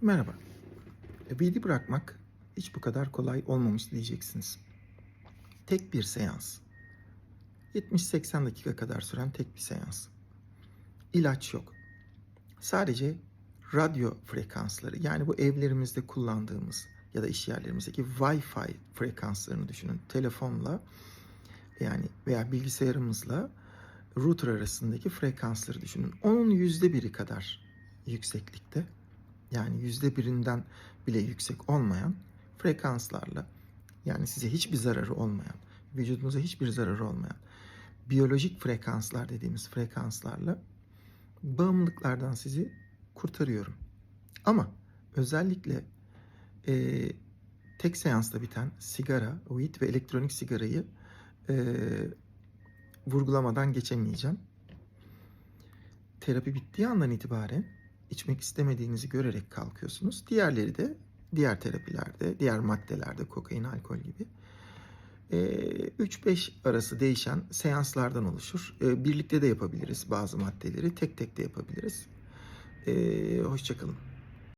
Merhaba. Weed'i bırakmak hiç bu kadar kolay olmamış diyeceksiniz. Tek bir seans. 70-80 dakika kadar süren tek bir seans. İlaç yok. Sadece radyo frekansları yani bu evlerimizde kullandığımız ya da iş yerlerimizdeki Wi-Fi frekanslarını düşünün. Telefonla yani veya bilgisayarımızla router arasındaki frekansları düşünün. Onun yüzde biri kadar yükseklikte yani yüzde birinden bile yüksek olmayan frekanslarla yani size hiçbir zararı olmayan, vücudunuza hiçbir zararı olmayan biyolojik frekanslar dediğimiz frekanslarla bağımlılıklardan sizi kurtarıyorum. Ama özellikle e, tek seansta biten sigara, weed ve elektronik sigarayı e, vurgulamadan geçemeyeceğim. Terapi bittiği andan itibaren içmek istemediğinizi görerek kalkıyorsunuz. Diğerleri de diğer terapilerde, diğer maddelerde, kokain, alkol gibi e, 3-5 arası değişen seanslardan oluşur. Birlikte de yapabiliriz bazı maddeleri, tek tek de yapabiliriz. Hoşçakalın.